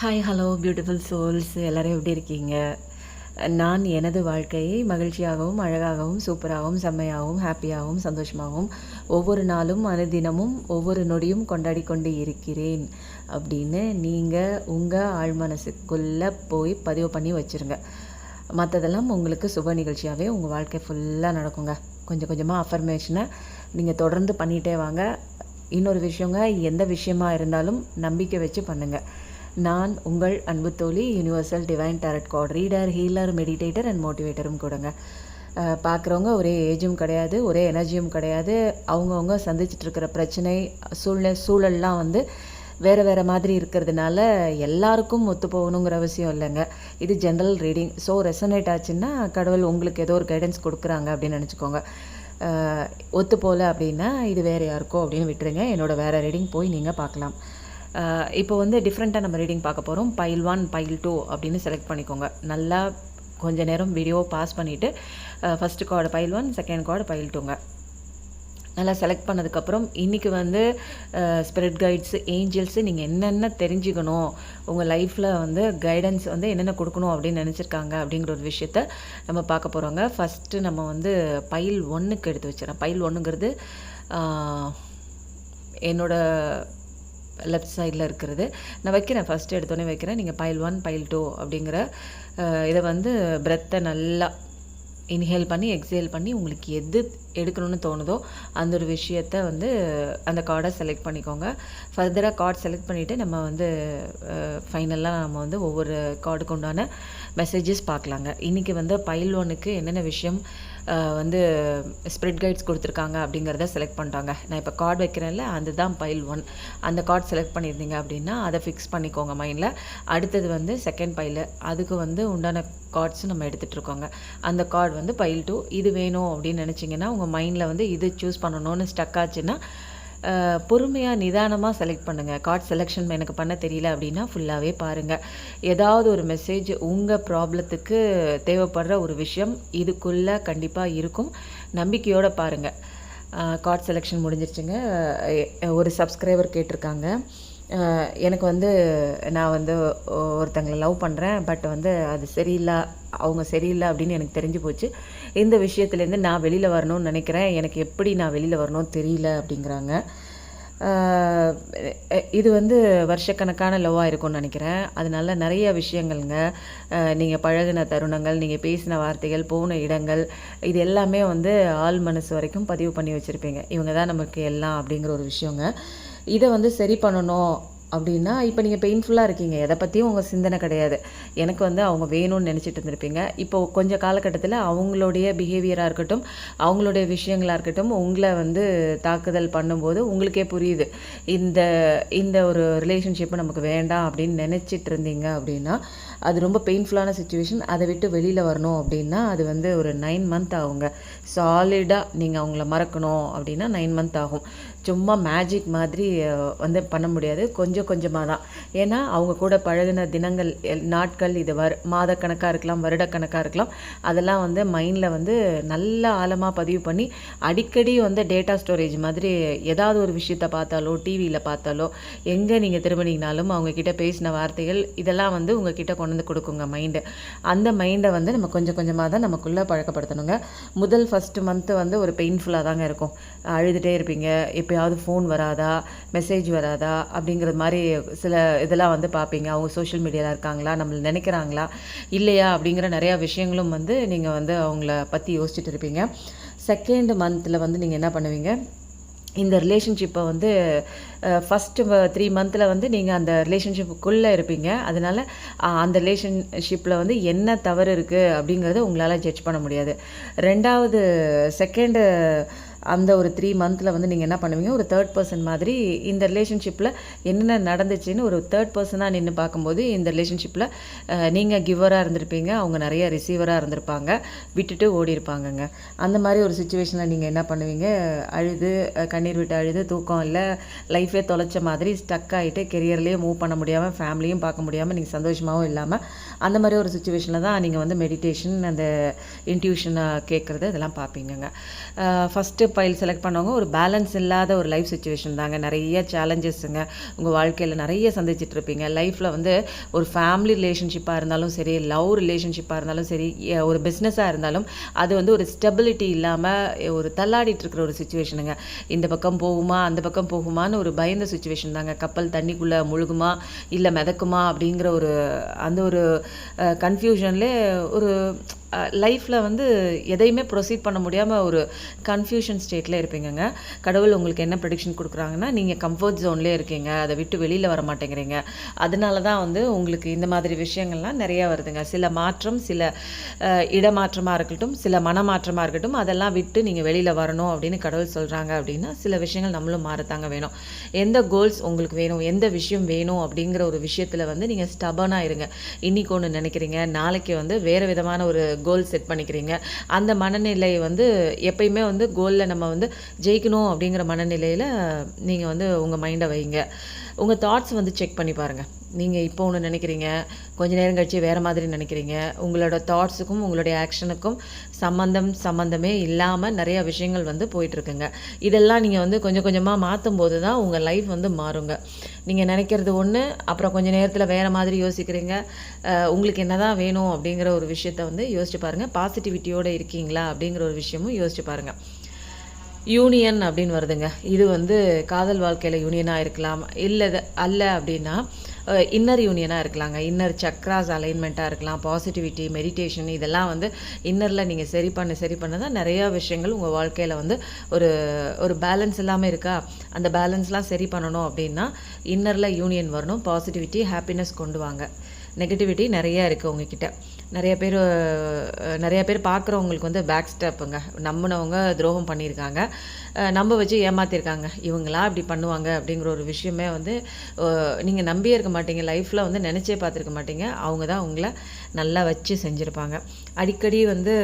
Hi hello beautiful souls எல்லோரும் எப்படி இருக்கீங்க? நான் எனது வாழ்க்கையை மகிழ்ச்சியாகவும் அழகாகவும் சூப்பராகவும் செம்மையாகவும் ஹாப்பியாகவும் சந்தோஷமாகவும் ஒவ்வொரு நாளும் அனுதினமும் ஒவ்வொரு நொடியும் கொண்டாடி கொண்டு இருக்கிறேன் அப்படின்னு நீங்கள் உங்கள் ஆழ்மனசுக்குள்ளே போய் பதிவு பண்ணி வச்சுருங்க. மற்றதெல்லாம் உங்களுக்கு சுப நிகழ்ச்சியாகவே உங்கள் வாழ்க்கை ஃபுல்லாக நடக்குங்க. கொஞ்சம் கொஞ்சமாக அஃபர்மேஷனை நீங்கள் தொடர்ந்து பண்ணிகிட்டே வாங்க. இன்னொரு விஷயங்க எந்த விஷயமா இருந்தாலும் நம்பிக்கை வச்சு பண்ணுங்கள் நான் உங்கள் அன்பு தோழி universal divine tarot card reader healer meditator and மோட்டிவேட்டரும் கொடுங்க. பார்க்குறவங்க ஒரே ஏஜும் கிடையாது ஒரே எனர்ஜியும் கிடையாது. அவங்கவுங்க சந்திச்சிட்ருக்கிற பிரச்சனை சூழ்நிலை சூழல்லாம் வந்து வேறு வேறு மாதிரி இருக்கிறதுனால எல்லாருக்கும் ஒத்து போகணுங்கிற அவசியம் இல்லைங்க. இது ஜென்ரல் ரீடிங் ஸோ ரெசனேட் ஆச்சுன்னா கடவுள் உங்களுக்கு ஏதோ ஒரு கைடன்ஸ் கொடுக்குறாங்க அப்படின்னு நினச்சிக்கோங்க. ஒத்து போகல அப்படின்னா இது வேறு யாருக்கோ அப்படின்னு விட்டுருங்க. என்னோடய வேறு ரீடிங் போய் நீங்கள் பார்க்கலாம் இப்போ வந்து டிஃப்ரெண்ட்டாக நம்ம ரீடிங் பார்க்க போகிறோம் பைல் ஒன் பைல் டூ அப்படின்னு செலக்ட் பண்ணிக்கோங்க. நல்லா கொஞ்ச நேரம் வீடியோ பாஸ் பண்ணிவிட்டு first card pile one second card pile டூங்க நல்லா செலக்ட் பண்ணதுக்கப்புறம் இன்றைக்கி வந்து ஸ்பிரிட் கைட்ஸு ஏஞ்சல்ஸு நீங்கள் என்னென்ன தெரிஞ்சுக்கணும் உங்கள் லைஃப்பில் வந்து கைடன்ஸ் வந்து என்னென்ன கொடுக்கணும் அப்படின்னு நினச்சிருக்காங்க அப்படிங்கிற ஒரு விஷயத்த நம்ம பார்க்க போகிறோங்க ஃபஸ்ட்டு நம்ம வந்து பைல் ஒன்றுக்கு எடுத்து வச்சிடறோம். பைல் ஒன்றுங்கிறது என்னோடய லெஃப்ட் சைடில் இருக்கிறது. நான் வைக்கிறேன். ஃபஸ்ட்டு எடுத்தோடனே வைக்கிறேன். நீங்கள் பைல் ஒன் பைல் டூ அப்படிங்கிற இதை வந்து பிரெத்தை நல்லா இன்ஹேல் பண்ணி எக்ஸேல் பண்ணி உங்களுக்கு எது எடுக்கணும்னு தோணுதோ அந்த ஒரு விஷயத்த வந்து அந்த கார்டை செலக்ட் பண்ணிக்கோங்க. ஃபர்தராக கார்டு செலக்ட் பண்ணிவிட்டு நம்ம வந்து ஃபைனலாக நம்ம வந்து ஒவ்வொரு கார்டுக்கு உண்டான மெசேஜஸ் பார்க்கலாங்க. இன்றைக்கி வந்து பைல் ஒனுக்கு என்னென்ன விஷயம் வந்து ஸ்ப்ரெட் கைட்ஸ் கொடுத்துருக்காங்க அப்படிங்கிறத செலக்ட் பண்ணிட்டாங்க நான் இப்போ கார்டு வைக்கிறேன்ல அதுதான் பைல் ஒன் அந்த கார்டு செலக்ட் பண்ணியிருந்தீங்க அப்படின்னா அதை ஃபிக்ஸ் பண்ணிக்கோங்க மைண்டில் அடுத்தது வந்து செகண்ட் பைலு அதுக்கு வந்து உண்டான கார்ட்ஸ் நம்ம எடுத்துகிட்டு இருக்கோங்க. அந்த கார்டு வந்து பைல் டூ இது வேணும் அப்படின்னு நினச்சிங்கன்னா உங்கள் மைண்டில் வந்து இது சூஸ் பண்ணணும்னு ஸ்டக் ஆச்சுன்னா பொறுமையாக நிதானமாக செலக்ட் பண்ணுங்கள் கார்ட் செலெக்ஷன் எனக்கு பண்ண தெரியல அப்படின்னா ஃபுல்லாகவே பாருங்கள் ஏதாவது ஒரு மெசேஜ் உங்கள் ப்ராப்ளத்துக்கு தேவைப்படுற ஒரு விஷயம் இதுக்குள்ளே கண்டிப்பாக இருக்கும். நம்பிக்கையோடு பாருங்கள் கார்ட் செலெக்ஷன் முடிஞ்சிருச்சுங்க. ஒரு சப்ஸ்கிரைபர் கேட்டிருக்காங்க. எனக்கு வந்து நான் வந்து ஒருத்தங்களை லவ் பண்ணுறேன் பட் வந்து அது சரியில்லை அவங்க சரியில்லை அப்படின்னு எனக்கு தெரிஞ்சு போச்சு. இந்த விஷயத்துலேருந்து நான் வெளியில் வரணும்னு நினைக்கிறேன். எனக்கு எப்படி நான் வெளியில் வரணும்னு தெரியல அப்படிங்கிறாங்க. இது வந்து வருஷக்கணக்கான லவ்வாக இருக்கும்னு நினைக்கிறேன். அதனால நிறைய விஷயங்கள்ங்க. நீங்கள் பழகின தருணங்கள் நீங்கள் பேசின வார்த்தைகள் போன இடங்கள் இது எல்லாமே வந்து ஆள் மனசு வரைக்கும் பதிவு பண்ணி வச்சுருப்பீங்க. இவங்க தான் நமக்கு எல்லாம் அப்படிங்கிற ஒரு விஷயங்க. இதை வந்து சரி பண்ணணும் அப்படின்னா இப்போ நீங்கள் பெயின்ஃபுல்லாக இருக்கீங்க. எதை பற்றியும் உங்கள் சிந்தனை கிடையாது. எனக்கு வந்து அவங்க வேணும்னு நினச்சிட்டு இருந்திருப்பீங்க. இப்போ கொஞ்சம் காலகட்டத்தில் அவங்களுடைய பிஹேவியராக இருக்கட்டும் அவங்களுடைய விஷயங்களாக இருக்கட்டும் உங்களை வந்து தாக்குதல் பண்ணும்போது உங்களுக்கே புரியுது. இந்த இந்த ஒரு ரிலேஷன்ஷிப்பு நமக்கு வேண்டாம் அப்படின்னு நினச்சிட்டு இருந்தீங்க அப்படின்னா அது ரொம்ப பெயின்ஃபுல்லான சுச்சுவேஷன் அதை விட்டு வெளியில் வரணும் அப்படின்னா அது வந்து ஒரு நைன் மந்த் ஆகுங்க. சாலிடாக நீங்கள் அவங்கள மறக்கணும் அப்படின்னா நைன் மந்த் ஆகும். சும்மா மேஜிக் மாதிரி வந்து பண்ண முடியாது. கொஞ்சம் கொஞ்சமாக தான். ஏன்னா அவங்க கூட பழகின தினங்கள் நாட்கள் இது வரு மாதக்கணக்காக இருக்கலாம் வருடக்கணக்காக இருக்கலாம் அதெல்லாம் வந்து மைண்டில் வந்து நல்ல ஆழமாக பதிவு பண்ணி அடிக்கடி வந்து டேட்டா ஸ்டோரேஜ் மாதிரி ஏதாவது ஒரு விஷயத்த பார்த்தாலோ டிவியில் பார்த்தாலோ எங்கே நீங்கள் திரும்பினீங்கனாலும் அவங்கக்கிட்ட பேசின வார்த்தைகள் இதெல்லாம் வந்து உங்ககிட்ட கொண்டு வந்து கொடுக்குங்க மைண்டு அந்த மைண்டை வந்து நம்ம கொஞ்சம் கொஞ்சமாக தான் நமக்குள்ளே பழக்கப்படுத்தணுங்க. முதல் ஃபஸ்ட்டு மந்த்து வந்து ஒரு பெயின்ஃபுல்லாக தாங்க இருக்கும். அழுதுகிட்டே இருப்பீங்க. எப்போயாவது ஃபோன் வராதா? மெசேஜ் வராதா? அப்படிங்கிற மாதிரி சில இதெல்லாம் வந்து பார்ப்பீங்க. அவங்க சோஷியல் மீடியாவில் இருக்காங்களா? நம்மளை நினைக்கிறாங்களா? இல்லையா? அப்படிங்கிற நிறையா விஷயங்களும் வந்து நீங்கள் வந்து அவங்கள பற்றி யோசிச்சுட்டு இருப்பீங்க. செகண்ட் மந்தில் வந்து நீங்கள் என்ன பண்ணுவீங்க? இந்த ரிலேஷன்ஷிப்பை வந்து ஃபஸ்ட்டு த்ரீ மந்தில் வந்து நீங்கள் அந்த ரிலேஷன்ஷிப்புக்குள்ளே இருப்பீங்க. அதனால் அந்த ரிலேஷன்ஷிப்பில் வந்து என்ன தவறு இருக்குது அப்படிங்கிறத உங்களால் ஜட்ஜ் பண்ண முடியாது. ரெண்டாவது செகண்டு அந்த ஒரு த்ரீ மந்தில் வந்து நீங்கள் என்ன பண்ணுவீங்க? ஒரு தேர்ட் பர்சன் மாதிரி இந்த ரிலேஷன்ஷிப்பில் என்னென்ன நடந்துச்சுன்னு ஒரு தேர்ட் பர்சனாக நின்று பார்க்கும்போது இந்த ரிலேஷன்ஷிப்பில் நீங்கள் கிவராக இருந்திருப்பீங்க. அவங்க நிறைய ரிசீவராக இருந்திருப்பாங்க. விட்டுட்டு ஓடி இருப்பாங்கங்க. அந்த மாதிரி ஒரு சுச்சுவேஷனில் நீங்கள் என்ன பண்ணுவீங்க? அழுது கண்ணீர் விட்டு அழுது தூக்கம் இல்லை லைஃபே தொலைச்ச மாதிரி ஸ்டக் ஆகிட்டு கெரியர்லேயே மூவ் பண்ண முடியாமல் ஃபேமிலியும் பார்க்க முடியாமல் நீங்கள் சந்தோஷமாகவும் இல்லாமல் அந்த மாதிரி ஒரு சுச்சுவேஷனில் தான் நீங்கள் வந்து மெடிடேஷன் அந்த இன்ட்யூஷனை கேட்குறது இதெல்லாம் பார்ப்பீங்கங்க ஃபஸ்ட்டு பயில் செலக்ட் பண்ணவங்க ஒரு பேலன்ஸ் இல்லாத ஒரு லைஃப் சுச்சுவேஷன் தாங்க. நிறைய சேலஞ்சஸ்ஸுங்க உங்கள் வாழ்க்கையில் நிறைய சந்திச்சிட்டு இருப்பீங்க. லைஃப்பில் வந்து ஒரு ஃபேமிலி ரிலேஷன்ஷிப்பாக இருந்தாலும் சரி லவ் ரிலேஷன்ஷிப்பாக இருந்தாலும் சரி ஒரு பிஸ்னஸாக இருந்தாலும் அது வந்து ஒரு ஸ்டெபிலிட்டி இல்லாமல் ஒரு தள்ளாடிட்டு இருக்கிற ஒரு சுச்சுவேஷனுங்க இந்த பக்கம் போகுமா அந்த பக்கம் போகுமான்னு ஒரு பயந்த சுச்சுவேஷன் தாங்க. கப்பல் தண்ணிக்குள்ளே முழுகுமா இல்லை மிதக்குமா அப்படிங்கிற ஒரு அந்த ஒரு கன்ஃபியூஷன்லே ஒரு லைஃப்பில் வந்து எதையுமே ப்ரொசீட் பண்ண முடியாமல் ஒரு கன்ஃபியூஷன் ஸ்டேட்டில் இருப்பீங்கங்க. கடவுள் உங்களுக்கு என்ன ப்ரடிக்ஷன் கொடுக்குறாங்கன்னா நீங்கள் கம்ஃபர்ட் ஜோன்லேயே இருக்கீங்க. அதை விட்டு வெளியில் வர மாட்டேங்கிறீங்க. அதனால தான் வந்து உங்களுக்கு இந்த மாதிரி விஷயங்கள்லாம் நிறையா வருதுங்க. சில மாற்றம் சில இடமாற்றமாக இருக்கட்டும் சில மனமாற்றமாக இருக்கட்டும் அதெல்லாம் விட்டு நீங்கள் வெளியில் வரணும் அப்படின்னு கடவுள் சொல்கிறாங்க அப்படின்னா சில விஷயங்கள் நம்மளும் மாறத்தாங்க வேணும். எந்த கோல்ஸ் உங்களுக்கு வேணும்? எந்த விஷயம் வேணும்? அப்படிங்கிற ஒரு விஷயத்தில் வந்து நீங்கள் ஸ்டபனாக இருங்க. இன்னைக்கு ஒன்று நினைக்கிறீங்க. நாளைக்கு வந்து வேறு விதமான ஒரு கோல் செட் பண்ணிக்கிறீங்க. அந்த மனநிலை வந்து எப்பயுமே வந்து கோலில் நம்ம வந்து ஜெயிக்கணும் அப்படிங்கிற மனநிலையில் நீங்கள் வந்து உங்கள் மைண்டை வைங்க. உங்கள் தாட்ஸ் வந்து செக் பண்ணி பாருங்கள் நீங்கள் இப்போ ஒன்று நினைக்கிறீங்க. கொஞ்ச நேரம் கழிச்சு வேறு மாதிரி நினைக்கிறீங்க. உங்களோட தாட்ஸுக்கும் உங்களுடைய ஆக்ஷனுக்கும் சம்மந்தம் சம்மந்தமே இல்லாமல் நிறையா விஷயங்கள் வந்து போயிட்டுருக்குங்க. இதெல்லாம் நீங்கள் வந்து கொஞ்சம் கொஞ்சமாக மாற்றும் போது தான் உங்கள் லைஃப் வந்து மாறுங்க. நீங்கள் நினைக்கிறது ஒன்று அப்புறம் கொஞ்ச நேரத்தில் வேறு மாதிரி யோசிக்கிறீங்க. உங்களுக்கு என்ன தான் வேணும் அப்படிங்கிற ஒரு விஷயத்த வந்து யோசிச்சு பாருங்கள் பாசிட்டிவிட்டியோடு இருக்கீங்களா அப்படிங்கிற ஒரு விஷயமும் யோசிச்சு பாருங்கள் யூனியன் அப்படின்னு வருதுங்க. இது வந்து காதல் வாழ்க்கையில் யூனியனாக இருக்கலாம். இல்லை அல்ல அப்படின்னா இன்னர் யூனியனாக இருக்கலாங்க. இன்னர் சக்ராஸ் அலைன்மெண்ட்டாக இருக்கலாம். பாசிட்டிவிட்டி மெடிடேஷன் இதெல்லாம் வந்து இன்னரில் நீங்கள் சரி பண்ண சரி பண்ண தான் நிறையா விஷயங்கள் உங்கள் வாழ்க்கையில் வந்து ஒரு ஒரு பேலன்ஸ் இல்லாமல் இருக்கா? அந்த பேலன்ஸ்லாம் சரி பண்ணணும் அப்படின்னா இன்னரில் யூனியன் வரணும். பாசிட்டிவிட்டி ஹாப்பினஸ் கொண்டு வாங்க. நெகட்டிவிட்டி நிறையா இருக்குது உங்ககிட்ட. நிறைய பேர் நிறைய பேர் பார்க்குறவங்களுக்கு வந்து பேக் ஸ்டெப்புங்க நம்பினவங்க துரோகம் பண்ணியிருக்காங்க. நம்ப வச்சு ஏமாத்திருக்காங்க. இவங்களா இப்படி பண்ணுவாங்க அப்படிங்கிற ஒரு விஷயமே வந்து நீங்கள் நம்பியே இருக்க மாட்டீங்க. லைஃப்பில் வந்து நினச்சே பார்த்துருக்க மாட்டீங்க. அவங்க தான் உங்களை நல்லா வச்சு செஞ்சுருப்பாங்க. அடிக்கடி வந்து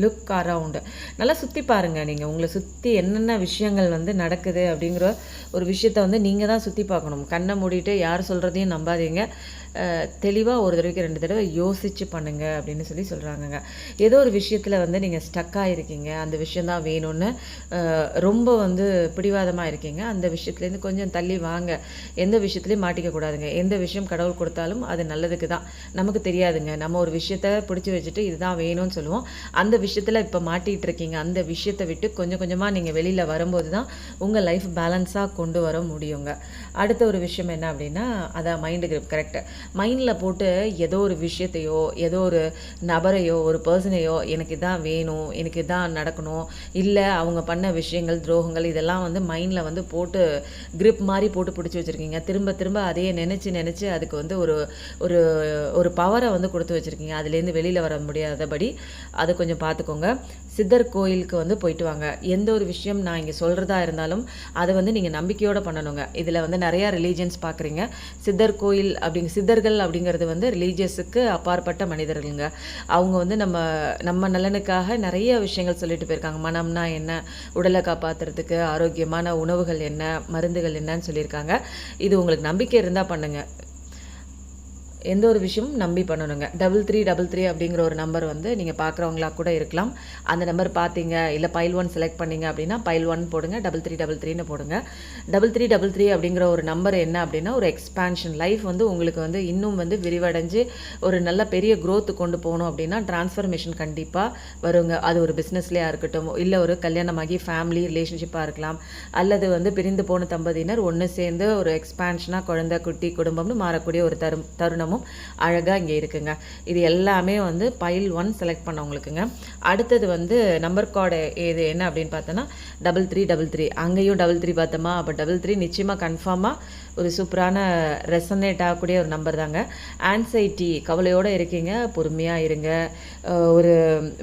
லுக் அரவுண்டு நல்லா சுற்றி பாருங்கள் நீங்கள் உங்களை சுற்றி என்னென்ன விஷயங்கள் வந்து நடக்குது அப்படிங்கிற ஒரு விஷயத்த வந்து நீங்கள் தான் சுற்றி பார்க்கணும். கண்ணை மூடிட்டு யார் சொல்கிறதையும் நம்பாதீங்க. தெளிவாக ஒரு தடவைக்கு ரெண்டு தடவை யோசித்து பண்ணுங்க அப்படின்னு சொல்லி சொல்கிறாங்கங்க ஏதோ ஒரு விஷயத்தில் வந்து நீங்கள் ஸ்டக்காக இருக்கீங்க அந்த விஷயந்தான் வேணும்னு ரொம்ப வந்து பிடிவாதமாக இருக்கீங்க. அந்த விஷயத்துலேருந்து கொஞ்சம் தள்ளி வாங்க. எந்த விஷயத்துலையும் மாட்டிக்கக்கூடாதுங்க எந்த விஷயம் கடவுள் கொடுத்தாலும் அது நல்லதுக்கு தான். நமக்கு தெரியாதுங்க. நம்ம ஒரு விஷயத்த பிடிச்சி வச்சுட்டு இதுதான் வேணும்னு சொல்லுவோம். அந்த விஷயத்தில் இப்போ மாட்டிகிட்டு இருக்கீங்க. அந்த விஷயத்தை விட்டு கொஞ்சம் கொஞ்சமாக நீங்கள் வெளியில் வரும்போது தான் உங்கள் லைஃப் பேலன்ஸாக கொண்டு வர முடியுங்க. அடுத்த ஒரு விஷயம் என்ன அப்படின்னா அதான் மைண்டு கிரிப் கரெக்ட் மைண்டில் போட்டு ஏதோ ஒரு விஷயத்தையோ ஏதோ ஒரு நபரையோ ஒரு பர்சனையோ எனக்கு இதான் வேணும் எனக்கு இதான் நடக்கணும் இல்லை அவங்க பண்ண விஷயங்கள் துரோகங்கள் இதெல்லாம் வந்து மைண்டில் வந்து போட்டு கிரிப் மாதிரி போட்டு பிடிச்சி வச்சுருக்கீங்க. திரும்ப திரும்ப அதையே நினச்சி நினச்சி அதுக்கு வந்து ஒரு ஒரு ஒரு பவரை வந்து கொடுத்து வச்சுருக்கீங்க. அதுலேருந்து வெளியில் வர முடியாதபடி அதை கொஞ்சம் பார்த்துக்கோங்க. சித்தர் கோயிலுக்கு வந்து போயிட்டு வாங்க. எந்த ஒரு விஷயம் நான் இங்கே சொல்கிறதா இருந்தாலும் அதை வந்து நீங்கள் நம்பிக்கையோடு பண்ணணுங்க. இதில் வந்து நிறையா ரிலீஜியன்ஸ் பார்க்குறீங்க. சித்தர் கோயில் அப்படிங்க சித்தர்கள் அப்படிங்கிறது வந்து ரிலீஜியஸுக்கு அப்பாற்பட்ட மனிதர்களுங்க. அவங்க வந்து நம்ம நம்ம நலனுக்காக நிறைய விஷயங்கள் சொல்லிட்டு போயிருக்காங்க. மனம்னா என்ன? உடலை காப்பாற்றுறதுக்கு ஆரோக்கியமான உணவுகள் என்ன? மருந்துகள் என்னன்னு சொல்லியிருக்காங்க. இது உங்களுக்கு நம்பிக்கை இருந்தால் பண்ணுங்க. எந்த ஒரு விஷயமும் நம்பி பண்ணணுங்க. டபுள் த்ரீ டபுள் த்ரீ அப்படிங்கிற ஒரு நம்பர் வந்து நீங்கள் பார்க்குறவங்களா கூட இருக்கலாம். அந்த நம்பர் பார்த்தீங்க இல்லை பைல் ஒன் செலக்ட் பண்ணீங்க அப்படின்னா பைல் ஒன் போடுங்க டபுள் த்ரீ டபுள் த்ரீன்னு போடுங்க. டபுள் த்ரீ டபுள் த்ரீ அப்படிங்கிற ஒரு நம்பர் என்ன அப்படின்னா ஒரு எக்ஸ்பான்ஷன் லைஃப் வந்து உங்களுக்கு வந்து இன்னும் வந்து விரிவடைஞ்சு ஒரு நல்ல பெரிய க்ரோத்து கொண்டு போகணும் அப்படின்னா டிரான்ஸ்ஃபர்மேஷன் கண்டிப்பாக வருங்க. அது ஒரு பிஸ்னஸ்லேயா இருக்கட்டும் இல்லை ஒரு கல்யாணமாகி ஃபேமிலி ரிலேஷன்ஷிப்பாக இருக்கலாம். அல்லது வந்து பிரிந்து போன தம்பதியினர் ஒன்று சேர்ந்து ஒரு எக்ஸ்பான்ஷனாக குழந்தை குட்டி குடும்பம்னு மாறக்கூடிய ஒரு தரும் தருணமும் அழகாக இங்கே இருக்குங்க. இது எல்லாமே வந்து பைல் ஒன் செலக்ட் பண்ணவங்களுக்குங்க. அடுத்தது வந்து நம்பர் கார்டு இது என்ன அப்படின்னு பார்த்தோன்னா டபுள் த்ரீ டபுள் த்ரீ அங்கேயும் டபுள் த்ரீ பார்த்தோமா? அப்போ டபுள் த்ரீ நிச்சயமாக கன்ஃபார்மாக ஒரு சூப்பரான ரெசனேட் ஆகக்கூடிய ஒரு நம்பர் தாங்க. ஆன்சைட்டி கவலையோடு இருக்கீங்க பொறுமையாக இருங்க. ஒரு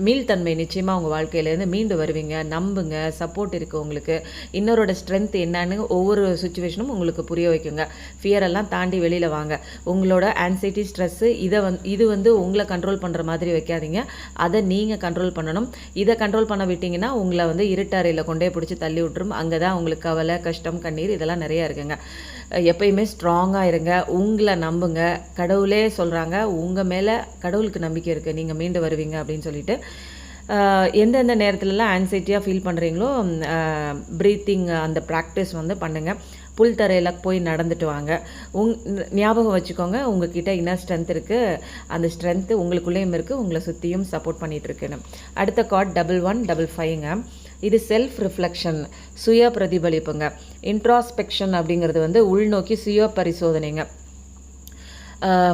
மீள்தன்மை நிச்சயமாக உங்கள் வாழ்க்கையிலேருந்து மீண்டு வருவீங்க. நம்புங்க சப்போர்ட் இருக்குது உங்களுக்கு. இன்னொரோட ஸ்ட்ரென்த் என்னன்னு ஒவ்வொரு சுச்சுவேஷனும் உங்களுக்கு புரிய வைக்குங்க. ஃபியரெல்லாம் தாண்டி வெளியில் வாங்க. உங்களோட ஆன்சைட்டி ஸ்ட்ரெஸ்ஸு இதை வந் இது வந்து உங்களை கண்ட்ரோல் பண்ணுற மாதிரி வைக்காதீங்க. அதை நீங்கள் கண்ட்ரோல் பண்ணணும். இதை கண்ட்ரோல் பண்ண விட்டிங்கன்னா உங்களை வந்து இருட்டறையில் கொண்டே பிடிச்சி தள்ளி விட்டுரும். அங்கே தான் உங்களுக்கு கவலை கஷ்டம் கண்ணீர் இதெல்லாம் நிறையா இருக்குங்க. எப்பயுமே ஸ்ட்ராங்காக இருங்க. உங்களை நம்புங்க. கடவுளே சொல்கிறாங்க உங்கள் மேலே கடவுளுக்கு நம்பிக்கை இருக்குது நீங்கள் மீண்டு வருவீங்க அப்படின்னு சொல்லிட்டு எந்தெந்த நேரத்துலலாம் ஆன்சைட்டியாக ஃபீல் பண்ணுறீங்களோ ப்ரீத்திங் அந்த ப்ராக்டிஸ் வந்து பண்ணுங்கள் புல் தரையில் போய் நடந்துட்டு வாங்க. உங் ஞாபகம் வச்சுக்கோங்க. உங்ககிட்ட என்ன ஸ்ட்ரென்த் இருக்குது அந்த ஸ்ட்ரென்த்து உங்களுக்குள்ளேயும் இருக்குது உங்களை சுற்றியும் சப்போர்ட் பண்ணிகிட்டு இருக்குன்னு. அடுத்த கார்ட் டபுள் ஒன் டபுள் ஃபைவ்ங்க இது செல்ஃப் ரிஃப்ளெக்ஷன் சுய பிரதிபலிப்புங்க. இன்ட்ராஸ்பெக்ஷன் அப்படிங்கிறது வந்து உள்நோக்கி சுய பரிசோதனைங்க.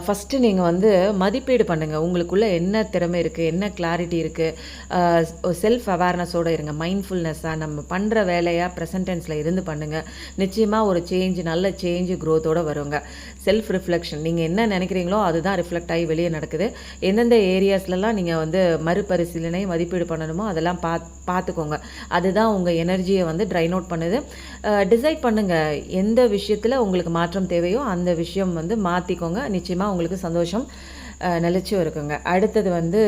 ஃபஸ்ட்டு நீங்கள் வந்து மதிப்பீடு பண்ணுங்கள் உங்களுக்குள்ளே என்ன திறமை இருக்குது என்ன கிளாரிட்டி இருக்குது செல்ஃப் அவேர்னஸோடு இருங்க. மைண்ட்ஃபுல்னஸ்ஸாக நம்ம பண்ணுற வேலையாக ப்ரெசன்டென்ஸில் இருந்து பண்ணுங்கள் நிச்சயமாக ஒரு சேஞ்ச் நல்ல சேஞ்சு க்ரோத்தோடு வருங்க. செல்ஃப் ரிஃப்ளெக்ஷன் நீங்கள் என்ன நினைக்கிறீங்களோ அதுதான் ரிஃப்ளெக்ட் ஆகி வெளியே நடக்குது. எந்தெந்த ஏரியாஸ்லலாம் நீங்கள் வந்து மறுபரிசீலனை மதிப்பீடு பண்ணணுமோ அதெல்லாம் பாத் பார்த்துக்கோங்க அதுதான் உங்கள் எனர்ஜியை வந்து ட்ரைன் அவுட் பண்ணுது. டிசைட் பண்ணுங்கள் எந்த விஷயத்தில் உங்களுக்கு மாற்றம் தேவையோ அந்த விஷயம் வந்து மாற்றிக்கோங்க நிச்சயமாக உங்களுக்கு சந்தோஷம் அஹ், நிலைச்சும் இருக்குங்க. அடுத்தது வந்து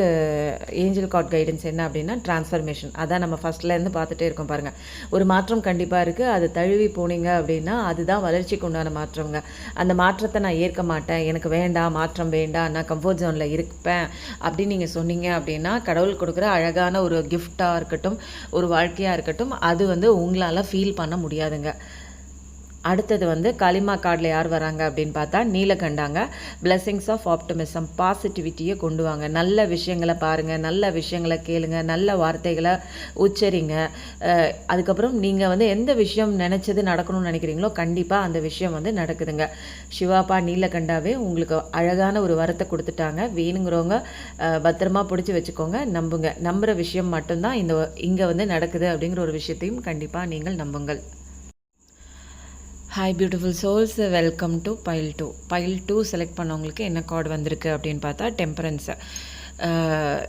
ஏஞ்சல் காட் கைடன்ஸ் என்ன அப்படின்னா டிரான்ஸ்ஃபர்மேஷன் அதான் நம்ம ஃபஸ்ட்லேருந்து பார்த்துட்டே இருக்கோம் பாருங்கள் ஒரு மாற்றம் கண்டிப்பாக இருக்குது அது தழுவி போனீங்க அப்படின்னா அதுதான் வளர்ச்சிக்கு உண்டான மாற்றங்க அந்த மாற்றத்தை நான் ஏற்க மாட்டேன். எனக்கு வேண்டாம் மாற்றம் வேண்டாம் நான் கம்ஃபர்ட் ஜோனில் இருப்பேன் அப்படின்னு நீங்கள் சொன்னீங்க அப்படின்னா கடவுள் கொடுக்குற அழகான ஒரு கிஃப்டாக இருக்கட்டும் ஒரு வாழ்க்கையாக இருக்கட்டும் அது வந்து உங்களால் ஃபீல் பண்ண முடியாதுங்க. அடுத்தது வந்து களிமா கார்டில் யார் வராங்க அப்படின்னு பார்த்தா நீலகண்டாங்க. பிளெஸிங்ஸ் ஆஃப் ஆப்டமிசம் பாசிட்டிவிட்டியை கொண்டு வாங்க. நல்ல விஷயங்களை பாருங்கள் நல்ல விஷயங்களை கேளுங்க நல்ல வார்த்தைகளை உச்சரிங்க. அதுக்கப்புறம் நீங்கள் வந்து எந்த விஷயம் நினச்சது நடக்கணும்னு நினைக்கிறீங்களோ கண்டிப்பாக அந்த விஷயம் வந்து நடக்குதுங்க. சிவாப்பா நீலகண்டாவே உங்களுக்கு அழகான ஒரு வரத்தை கொடுத்துட்டாங்க. வேணுங்கிறவங்க பத்திரமா பிடிச்சி வச்சுக்கோங்க. நம்புங்க. நம்புகிற விஷயம் மட்டும்தான் இந்த இங்கே வந்து நடக்குது அப்படிங்கிற ஒரு விஷயத்தையும் கண்டிப்பாக நீங்கள் நம்புங்கள். Hi beautiful souls welcome to pile two pile two select பண்ணவங்களுக்கு என்ன கார்டு வந்திருக்கு அப்படின்னு பார்த்தா டெம்பரன்ஸு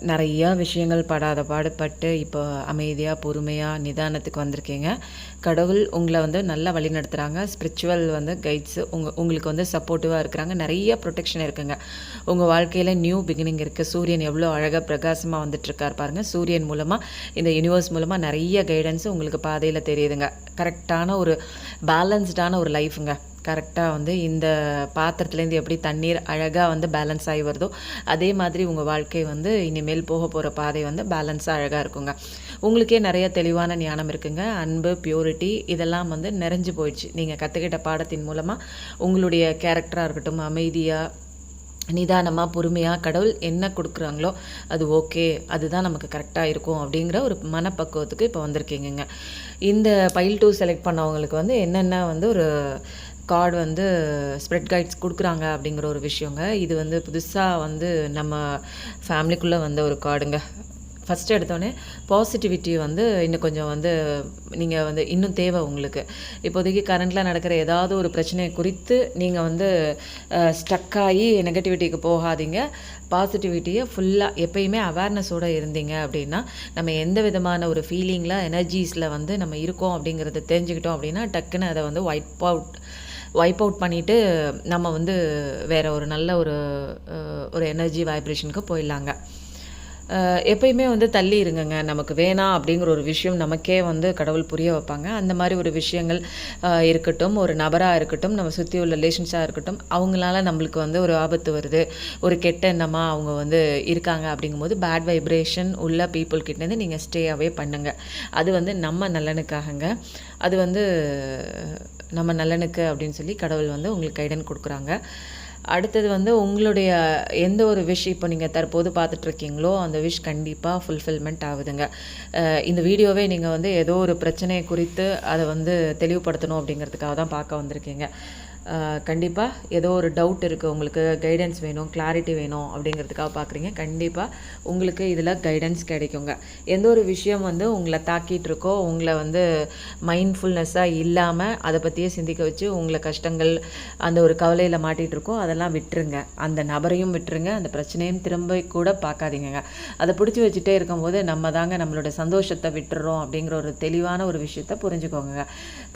நிறையா விஷயங்கள் படாத பாடுபட்டு இப்போ அமைதியாக பொறுமையாக நிதானத்துக்கு வந்திருக்கீங்க. கடவுள் உங்களை வந்து நல்லா வழி நடத்துகிறாங்க ஸ்பிரிச்சுவல் வந்து கைட்ஸு உங்கள் உங்களுக்கு வந்து சப்போர்ட்டிவாக இருக்கிறாங்க. நிறைய ப்ரொடெக்ஷன் இருக்குங்க. உங்கள் வாழ்க்கையில் நியூ பிகினிங் இருக்குது சூரியன் எவ்வளோ அழகாக பிரகாசமாக வந்துட்டுருக்கார் பாருங்கள் சூரியன் மூலமாக இந்த யூனிவர்ஸ் மூலமாக நிறைய கைடன்ஸ் உங்களுக்கு பாதையில் தெரியுதுங்க. கரெக்டான ஒரு பேலன்ஸ்டான ஒரு லைஃபுங்க கரெக்டாக வந்து இந்த பாத்திரத்துலேருந்து எப்படி தண்ணீர் அழகாக வந்து பேலன்ஸ் ஆகி வருதோ அதே மாதிரி உங்கள் வாழ்க்கை வந்து இனிமேல் போக போகிற பாதை வந்து பேலன்ஸாக அழகாக இருக்குங்க. உங்களுக்கே நிறைய தெளிவான ஞானம் இருக்குங்க. அன்பு பியூரிட்டி இதெல்லாம் வந்து நிறைஞ்சு போயிடுச்சு. நீங்கள் கற்றுக்கிட்ட பாடத்தின் மூலமாக உங்களுடைய கேரக்டராக இருக்கட்டும் அமைதியாக நிதானமாக பொறுமையாக கடவுள் என்ன கொடுக்குறாங்களோ அது ஓகே அதுதான் நமக்கு கரெக்டாக இருக்கும் அப்படிங்கிற ஒரு மனப்பக்குவத்துக்கு இப்போ வந்திருக்கீங்கங்க. இந்த பைல் டூ செலக்ட் பண்ணவங்களுக்கு வந்து என்னென்ன வந்து ஒரு கார்டு வந்து ஸ்ப்ரெட் கைட்ஸ் கொடுக்குறாங்க அப்படிங்கிற ஒரு விஷயங்க. இது வந்து புதுசாக வந்து நம்ம ஃபேமிலிக்குள்ளே வந்த ஒரு கார்டுங்க. ஃபஸ்ட்டு எடுத்தோடனே பாசிட்டிவிட்டி வந்து இன்னும் கொஞ்சம் வந்து நீங்கள் வந்து இன்னும் தேவை உங்களுக்கு. இப்போதைக்கு கரண்ட்டில் நடக்கிற ஏதாவது ஒரு பிரச்சனை குறித்து நீங்கள் வந்து ஸ்டக்காகி ஆகி நெகட்டிவிட்டிக்கு போகாதீங்க. பாசிட்டிவிட்டியை ஃபுல்லாக எப்பயுமே அவேர்னஸோடு இருந்தீங்க அப்படின்னா நம்ம எந்த விதமான ஒரு ஃபீலிங்கில் எனர்ஜீஸில் வந்து நம்ம இருக்கோம் அப்படிங்கிறத தெரிஞ்சுக்கிட்டோம் அப்படின்னா டக்குன்னு அதை வந்து ஒயிட் அவுட் வைப் அவுட் பண்ணிவிட்டு நம்ம வந்து வேறு ஒரு நல்ல ஒரு ஒரு எனர்ஜி வைப்ரேஷனுக்கு போயிடலாங்க. எப்பயுமே வந்து தள்ளி இருங்கங்க. நமக்கு வேணாம் அப்படிங்கிற ஒரு விஷயம் நமக்கே வந்து கடவுள் புரிய வைப்பாங்க. அந்த மாதிரி ஒரு விஷயங்கள் இருக்கட்டும் ஒரு நபராக இருக்கட்டும் நம்ம சுற்றி உள்ள ரிலேஷன்ஸாக இருக்கட்டும் அவங்களால நம்மளுக்கு வந்து ஒரு ஆபத்து வருது. ஒரு கெட்ட எண்ணமாக அவங்க வந்து இருக்காங்க அப்படிங்கும்போது பேட் வைப்ரேஷன் உள்ள பீப்புள் கிட்டேருந்து நீங்கள் ஸ்டே அவே பண்ணுங்க. அது வந்து நம்ம நல்லனுக்காகங்க. அது வந்து நம்ம நலனுக்கு அப்படின்னு சொல்லி கடவுள் வந்து உங்களுக்கு கைடன் கொடுக்குறாங்க. அடுத்தது வந்து உங்களுடைய எந்த ஒரு விஷ் இப்போ நீங்கள் தற்போது பார்த்துட்டு இருக்கீங்களோ அந்த விஷ் கண்டிப்பாக ஃபுல்ஃபில்மெண்ட் ஆகுதுங்க. இந்த வீடியோவே நீங்கள் வந்து ஏதோ ஒரு பிரச்சனையை குறித்து அதை வந்து தெளிவுபடுத்தணும் அப்படிங்கிறதுக்காக தான் பார்க்க வந்திருக்கீங்க. கண்டிப்பாக ஏதோ ஒரு டவுட் இருக்குது உங்களுக்கு கைடன்ஸ் வேணும் கிளாரிட்டி வேணும் அப்படிங்கிறதுக்காக பார்க்குறீங்க கண்டிப்பாக உங்களுக்கு இதில் கைடன்ஸ் கிடைக்குங்க. எந்த ஒரு விஷயம் வந்து உங்களை தாக்கிட்டு இருக்கோ உங்களை வந்து மைண்ட்ஃபுல்னஸ்ஸாக இல்லாமல் அதை பற்றியே சிந்திக்க வச்சு உங்களை கஷ்டங்கள் அந்த ஒரு கவலையில் மாட்டிகிட்டு இருக்கோ அதெல்லாம் விட்டுருங்க. அந்த நபரையும் விட்டுருங்க. அந்த பிரச்சனையும் திரும்ப கூட பார்க்காதீங்க அதை பிடிச்சி வச்சுட்டே இருக்கும்போது நம்ம தாங்க நம்மளோட சந்தோஷத்தை விட்டுறோம் அப்படிங்கிற ஒரு தெளிவான ஒரு விஷயத்தை புரிஞ்சுக்கோங்க.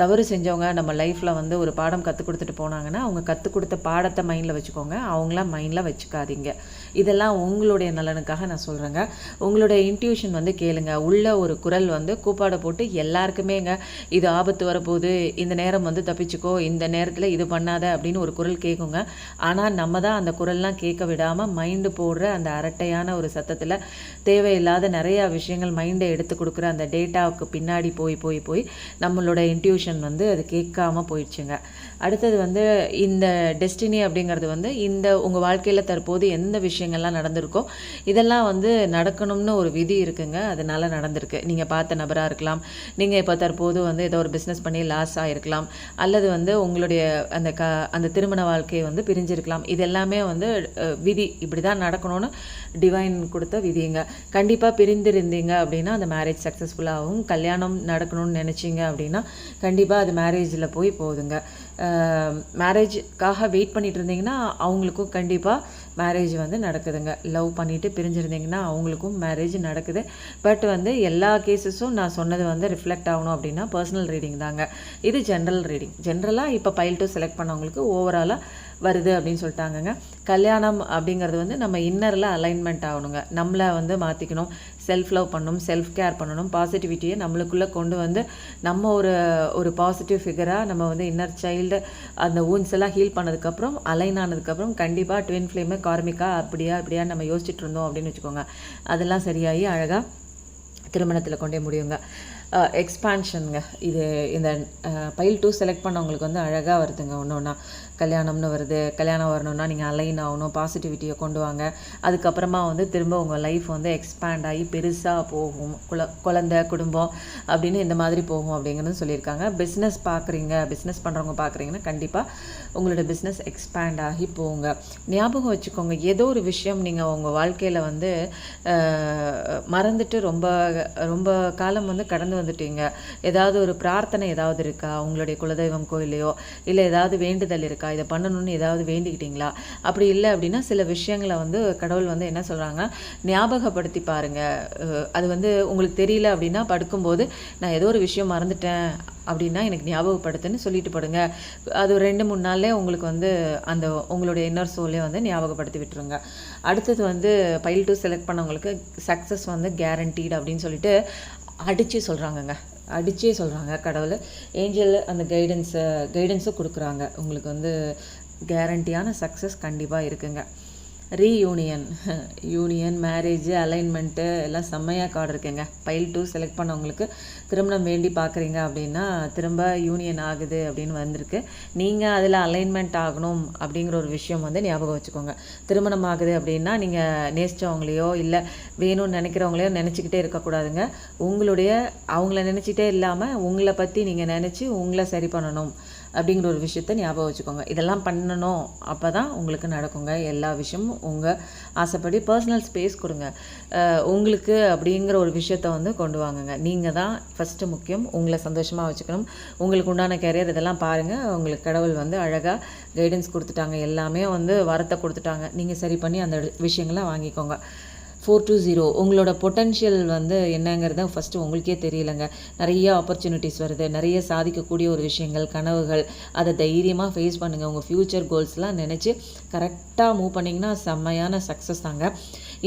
தவறு செஞ்சவங்க நம்ம லைஃப்பில் வந்து ஒரு பாடம் கற்றுக் கொடுத்துட்டு போனாங்கன்னா அவங்க கற்றுக் கொடுத்த பாடத்தை மைண்டில் வச்சுக்கோங்க. அவங்களாம் மைண்டில் வச்சுக்காதீங்க. இதெல்லாம் உங்களுடைய நலனுக்காக நான் சொல்கிறேங்க உங்களுடைய இன்ட்யூஷன் வந்து கேளுங்க. உள்ள ஒரு குரல் வந்து கூப்பாடை போட்டு எல்லாருக்குமேங்க இது ஆபத்து வரப்போகுது இந்த நேரம் வந்து தப்பிச்சுக்கோ இந்த நேரத்தில் இது பண்ணாத அப்படின்னு ஒரு குரல் கேட்குங்க ஆனால் நம்ம தான் அந்த குரல்லாம் கேட்க விடாமல் மைண்டு போடுற அந்த அரட்டையான ஒரு சத்தத்தில் தேவையில்லாத நிறையா விஷயங்கள் மைண்டை எடுத்து கொடுக்குற அந்த டேட்டாவுக்கு பின்னாடி போய் போய் போய் நம்மளோட இன்ட்யூஷன் வந்து அது கேட்காம போயிடுச்சுங்க. அடுத்தது வந்து இந்த டெஸ்டினி அப்படிங்கிறது வந்து இந்த உங்கள் வாழ்க்கையில் தற்போது எந்த விஷயங்கள்லாம் நடந்திருக்கோ இதெல்லாம் வந்து நடக்கணும்னு ஒரு விதி இருக்குங்க. அதனால நடந்திருக்கு. நீங்கள் பார்த்த நபராக இருக்கலாம். நீங்கள் இப்போ தற்போது வந்து ஏதோ ஒரு பிஸ்னஸ் பண்ணி லாஸ் ஆகிருக்கலாம் அல்லது வந்து உங்களுடைய அந்த க அந்த திருமண வாழ்க்கையை வந்து பிரிஞ்சிருக்கலாம். இது எல்லாமே வந்து விதி. இப்படி தான் நடக்கணும்னு டிவைன் கொடுத்த விதிங்க. கண்டிப்பாக பிரிந்திருந்தீங்க அப்படின்னா அந்த மேரேஜ் சக்ஸஸ்ஃபுல்லாகவும் கல்யாணம் நடக்கணும்னு நினச்சிங்க அப்படின்னா கண்டிப்பாக அது மேரேஜில் போய் போகுதுங்க மேரேஜ்க்காக வெயிட் பண்ணிகிட்டு இருந்தீங்கன்னா அவங்களுக்கும் கண்டிப்பாக மேரேஜ் வந்து நடக்குதுங்க. லவ் பண்ணிவிட்டு பிரிஞ்சிருந்தீங்கன்னா அவங்களுக்கும் மேரேஜ் நடக்குது. பட் வந்து எல்லா கேசஸும் நான் சொன்னது வந்து ரிஃப்ளெக்ட் ஆகணும் அப்படின்னா பர்சனல் ரீடிங் தாங்க. இது ஜென்ரல் ரீடிங் ஜென்ரலாக இப்போ பைல் டூ செலக்ட் பண்ணவங்களுக்கு ஓவராலாக வருது அப்படின்னு சொல்லிட்டாங்கங்க. கல்யாணம் அப்படிங்கிறது வந்து நம்ம இன்னரில் அலைன்மெண்ட் ஆகணுங்க. நம்மளை வந்து மாற்றிக்கணும் செல்ஃப் லவ் பண்ணணும் செல்ஃப் கேர் பண்ணணும் பாசிட்டிவிட்டியை நம்மளுக்குள்ளே கொண்டு வந்து நம்ம ஒரு ஒரு பாசிட்டிவ் ஃபிகராக நம்ம வந்து இன்னர் சைல்டு அந்த ஊன்ஸ் எல்லாம் ஹீல் பண்ணதுக்கப்புறம் அலைன் ஆனதுக்கப்புறம் கண்டிப்பாக ட்வின் ஃப்ளேமு கார்மிக்கா அப்படியா அப்படியா நம்ம யோசிச்சுட்டு இருந்தோம் அப்படின்னு வச்சுக்கோங்க. அதெல்லாம் சரியாகி அழகாக திருமணத்தில் கொண்டே முடியுங்க. எக்ஸ்பான்ஷனுங்க இது இந்த பைல் டூ செலக்ட் பண்ணவங்களுக்கு வந்து அழகாக வருதுங்க ஒன்று ஒன்றா கல்யாணம்னு வருது. கல்யாணம் வரணும்னா நீங்கள் அலைன் ஆகணும் பாசிட்டிவிட்டியை கொண்டு வாங்க. அதுக்கப்புறமா வந்து திரும்ப உங்கள் லைஃப் வந்து எக்ஸ்பேண்ட் ஆகி பெருசாக போகும். குல குழந்த குடும்பம் அப்படின்னு இந்த மாதிரி போகும் அப்படிங்கிறது சொல்லியிருக்காங்க. பிஸ்னஸ் பார்க்குறீங்க பிஸ்னஸ் பண்ணுறவங்க பார்க்குறீங்கன்னா கண்டிப்பாக உங்களோட பிஸ்னஸ் எக்ஸ்பேண்ட் ஆகி போங்க. ஞாபகம் வச்சுக்கோங்க ஏதோ ஒரு விஷயம் நீங்கள் உங்கள் வாழ்க்கையில் வந்து மறந்துட்டு ரொம்ப ரொம்ப காலம் வந்து கடந்து வந்துட்டீங்க. ஏதாவது ஒரு பிரார்த்தனை ஏதாவது இருக்கா? உங்களுடைய குலதெய்வம் கோயிலையோ இல்லை ஏதாவது வேண்டுதல் இருக்கா? இதை பண்ணணும்னு ஏதாவது வேண்டிக்கிட்டீங்களா? அப்படி இல்லை அப்படின்னா சில விஷயங்களை வந்து கடவுள் வந்து என்ன சொல்கிறாங்க ஞாபகப்படுத்தி பாருங்க. அது வந்து உங்களுக்கு தெரியல அப்படின்னா படுக்கும்போது நான் ஏதோ ஒரு விஷயம் மறந்துட்டேன் அப்படின்னா எனக்கு ஞாபகப்படுத்துன்னு சொல்லிட்டு படுங்க. அது ரெண்டு மூணு நாள்லேயே உங்களுக்கு வந்து அந்த உங்களுடைய இன்னர் சோலே வந்து ஞாபகப்படுத்தி விட்டுருங்க. அடுத்தது வந்து பைல் டூ செலக்ட் பண்ணவங்களுக்கு சக்ஸஸ் வந்து கேரண்டீடு அப்படின்னு சொல்லிட்டு அடித்து சொல்கிறாங்கங்க அடித்தே சொல்கிறாங்க கடவுளை. ஏஞ்சல் அந்த கைடன்ஸை கைடன்ஸும் கொடுக்குறாங்க. உங்களுக்கு வந்து கேரண்டியான சக்ஸஸ் கண்டிப்பாக இருக்குங்க. ரீயூனியன் யூனியன் மேரேஜ் அலைன்மெண்ட்டு எல்லாம் செம்மையாக கார்டு இருக்குங்க. பைல் டூ செலக்ட் பண்ணவங்களுக்கு திருமணம் வேண்டி பார்க்குறீங்க அப்படின்னா திரும்ப யூனியன் ஆகுது அப்படின்னு வந்திருக்கு. நீங்கள் அதில் அலைன்மெண்ட் ஆகணும் அப்படிங்கிற ஒரு விஷயம் வந்து ஞாபகம் வச்சுக்கோங்க. திருமணம் ஆகுது அப்படின்னா நீங்கள் நேசிச்சவங்களையோ இல்லை வேணும்னு நினைக்கிறவங்களையோ நினச்சிக்கிட்டே இருக்கக்கூடாதுங்க உங்களுடைய அவங்கள நினச்சிட்டே இல்லாமல் உங்களை பற்றி நீங்கள் நினச்சி உங்களை சரி பண்ணணும். அப்படிங்கிற ஒரு விஷயத்த ஞாபகம் வச்சுக்கோங்க. இதெல்லாம் பண்ணணும். அப்போ தான் உங்களுக்கு நடக்குங்க. எல்லா விஷயமும் உங்கள் ஆசைப்படி பர்சனல் ஸ்பேஸ் கொடுங்க. உங்களுக்கு அப்படிங்கிற ஒரு விஷயத்த வந்து கொண்டு வாங்குங்க. நீங்கள் தான் ஃபஸ்ட்டு முக்கியம். உங்களை சந்தோஷமாக வச்சுக்கணும். உங்களுக்கு உண்டான கேரியர் இதெல்லாம் பாருங்கள் உங்களுக்கு கடவுள் வந்து அழகாக கைடன்ஸ் கொடுத்துட்டாங்க. எல்லாமே வந்து வரத்தை கொடுத்துட்டாங்க. நீங்கள் சரி பண்ணி அந்த விஷயங்களை வாங்கிக்கோங்க. Four two zero. உங்களோட பொட்டன்ஷியல் வந்து என்னங்கிறத ஃபஸ்ட்டு உங்களுக்கே தெரியலங்க. நிறைய ஆப்பர்ச்சுனிட்டிஸ் வருது. நிறைய சாதிக்கக்கூடிய ஒரு விஷயங்கள் கனவுகள் அதை தைரியமாக ஃபேஸ் பண்ணுங்கள் உங்கள் ஃப்யூச்சர் கோல்ஸ்லாம் நினச்சி கரெக்டாக மூவ் பண்ணிங்கன்னா செம்மையான சக்ஸஸ் தாங்க.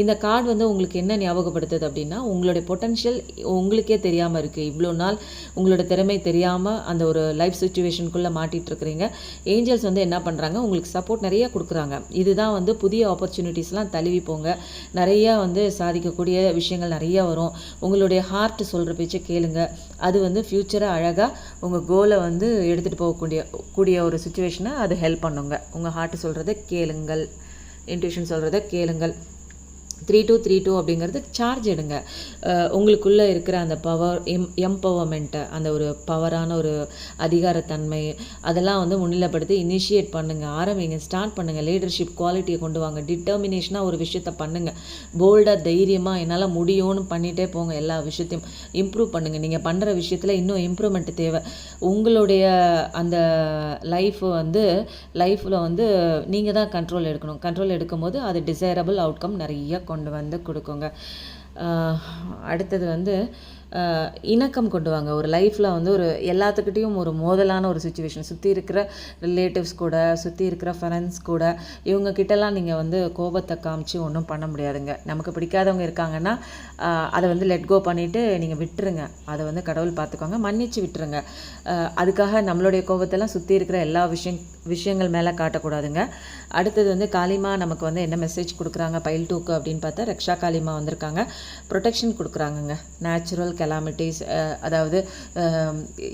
இந்த கார்டு வந்து உங்களுக்கு என்ன ஞாபகப்படுத்துது அப்படின்னா உங்களுடைய பொட்டன்ஷியல் உங்களுக்கே தெரியாமல் இருக்குது இவ்வளோ நாள் உங்களோட திறமை தெரியாமல் அந்த ஒரு லைஃப் சுச்சுவேஷனுக்குள்ளே மாட்டிகிட்ருக்குறீங்க ஏஞ்சல்ஸ் வந்து என்ன பண்ணுறாங்க உங்களுக்கு சப்போர்ட் நிறைய கொடுக்குறாங்க. இதுதான் வந்து புதிய ஆப்பர்ச்சுனிட்டிஸ்லாம் தழுவி போங்க. நிறைய வந்து சாதிக்கக்கூடிய விஷயங்கள் நிறைய வரும். உங்களுடைய ஹார்ட் சொல்கிற பேச்சை கேளுங்க. அது வந்து ஃப்யூச்சரை அழகாக உங்கள் கோலை வந்து எடுத்துகிட்டு போகக்கூடிய கூடிய ஒரு சுச்சுவேஷனை அது ஹெல்ப் பண்ணுங்க. உங்கள் ஹார்ட் சொல்கிறத கேளுங்கள். இன்ட்யூஷன் சொல்கிறத கேளுங்கள். த்ரீ டூ த்ரீ டூ அப்படிங்கிறது சார்ஜ் எடுங்க. உங்களுக்குள்ளே இருக்கிற அந்த பவர் எம் எம்பவர்மெண்ட்டை அந்த ஒரு பவரான ஒரு அதிகாரத்தன்மை அதெல்லாம் வந்து முன்னிலைப்படுத்தி இனிஷியேட் பண்ணுங்கள் ஆரம்பிங்க ஸ்டார்ட் பண்ணுங்கள் லீடர்ஷிப் குவாலிட்டியை கொண்டு வாங்க. டிட்டர்மினேஷனாக ஒரு விஷயத்த பண்ணுங்கள் போல்டாக தைரியமாக என்னால் முடியும்னு பண்ணிகிட்டே போங்க எல்லா விஷயத்தையும். இம்ப்ரூவ் பண்ணுங்கள் நீங்கள் பண்ணுற விஷயத்தில் இன்னும் இம்ப்ரூவ்மெண்ட் தேவை. உங்களுடைய அந்த லைஃப் வந்து லைஃப்பில் வந்து நீங்கள் தான் கண்ட்ரோல் எடுக்கணும். கண்ட்ரோல் எடுக்கும்போது அது டிசைரபிள் அவுட்கம் நிறைய கொண்டு வந்து கொடுக்குங்க. அடுத்தது வந்து இணக்கம் கொண்டு வாங்க. ஒரு லைஃப்பில் வந்து ஒரு எல்லாத்துக்கிட்டேயும் ஒரு மோதலான ஒரு சுச்சுவேஷன் சுற்றி இருக்கிற ரிலேட்டிவ்ஸ் கூட சுற்றி இருக்கிற ஃப்ரெண்ட்ஸ் கூட இவங்க கிட்டலாம் நீங்கள் வந்து கோபத்தை காமிச்சு ஒன்றும் பண்ண முடியாதுங்க. நமக்கு பிடிக்காதவங்க இருக்காங்கன்னா அதை வந்து லெட் கோ பண்ணிவிட்டு நீங்கள் விட்டுருங்க. அதை வந்து கடவுள் பார்த்துக்கோங்க. மன்னிச்சு விட்டுருங்க. அதுக்காக நம்மளுடைய கோபத்தெல்லாம் சுற்றி இருக்கிற எல்லா விஷயம் விஷயங்கள் மேலே காட்டக்கூடாதுங்க. அடுத்தது வந்து காளிமா நமக்கு வந்து என்ன மெசேஜ் கொடுக்குறாங்க? பயில் டூக்கு அப்படின்னு பார்த்தா ரக்ஷா காளிமா வந்திருக்காங்க. ப்ரொடெக்ஷன் கொடுக்குறாங்கங்க. நேச்சுரல் கெலாமிட்டிஸ் அதாவது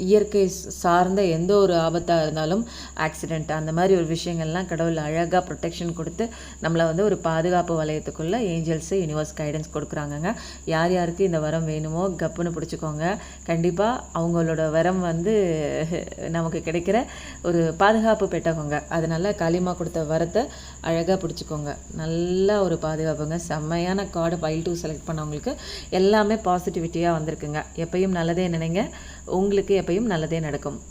இயற்கை சார்ந்த எந்த ஒரு ஆபத்தாக இருந்தாலும் ஆக்சிடெண்ட் அந்த மாதிரி ஒரு விஷயங்கள்லாம் கடவுள் அழகாக ப்ரொடெக்ஷன் கொடுத்து நம்மளை வந்து ஒரு பாதுகாப்பு வளையத்துக்குள்ளே ஏஞ்சல்ஸு யூனிவர்ஸ் கைடன்ஸ் கொடுக்குறாங்கங்க. யார் யாருக்கு இந்த வரம் வேணுமோ கப்புன்னு பிடிச்சிக்கோங்க. கண்டிப்பாக அவங்களோட வரம் வந்து நமக்கு கிடைக்கிற ஒரு பாதுகாப்பு பெட்டகங்க. அதனால களிமா கொடுத்த வரத்தை அழகாக பிடிச்சிக்கோங்க. நல்ல ஒரு பாதுகாப்புங்க. செம்மையான கார்டு ஃபைல் டூ செலக்ட் பண்ணவங்களுக்கு எல்லாமே பாசிட்டிவிட்டியாக இருக்குங்க. எப்பயும் நல்லதே நினைங்க. உங்களுக்கு எப்பயும் நல்லதே நடக்கும்.